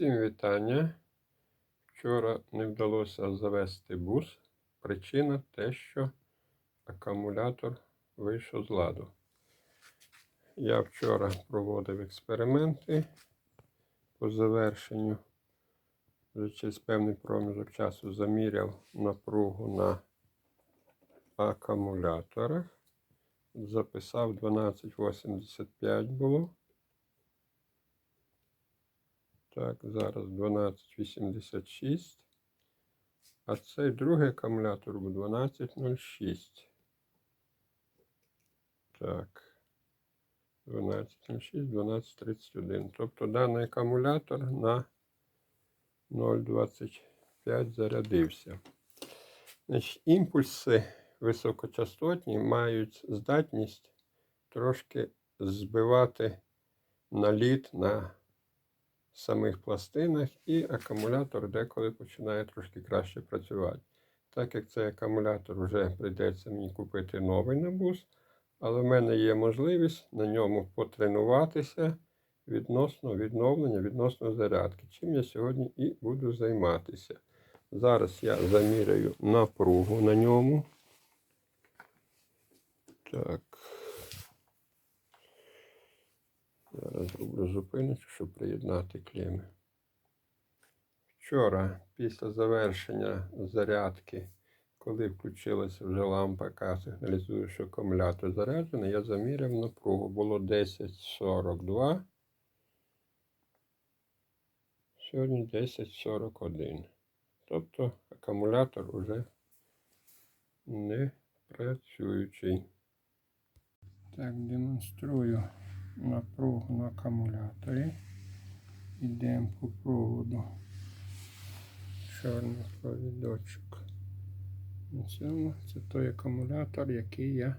Всім вітання. Вчора не вдалося завести бус. Причина те, що акумулятор вийшов з ладу. Я вчора проводив експерименти по завершенню. Вже через певний проміжок часу заміряв напругу на акумуляторах. Записав 1285 було. Так, зараз 1286. А цей другий акумулятор був 1206. Так. 1206, 1231. Тобто даний акумулятор на 0,25 зарядився. Значить, імпульси високочастотні мають здатність трошки збивати наліт на самих пластинах, і акумулятор деколи починає трошки краще працювати. Так як цей акумулятор вже прийдеться мені купити новий на бус, але в мене є можливість на ньому потренуватися відносно відновлення, відносно зарядки, чим я сьогодні і буду займатися. Зараз я заміряю напругу на ньому. Так. Зараз зроблю зупиночку, щоб приєднати клеми. Вчора, після завершення зарядки, коли включилася вже лампа, яка сигналізує, що акумулятор заряджений, я заміряв напругу. Було 10,42. Сьогодні 10,41. Тобто акумулятор вже не працюючий. Так, демонструю напругу на акумуляторі. Йдемо по проводу. Чорний провідочок. На цьому це той акумулятор, який я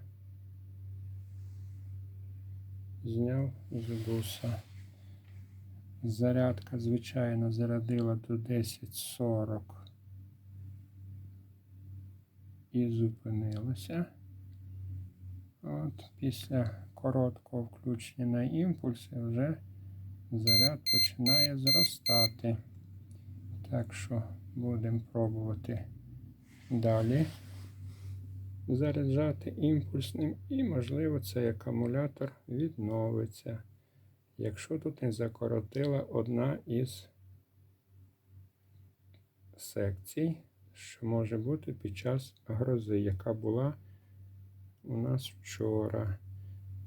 зняв з буса. Зарядка, звичайно, зарядила до 10.40 і зупинилася. От Після короткого включення на імпульси вже заряд починає зростати. Так що будемо пробувати далі заряджати імпульсним і, можливо, цей акумулятор відновиться. Якщо тут не закоротила одна із секцій, що може бути під час грози, яка була у нас вчора.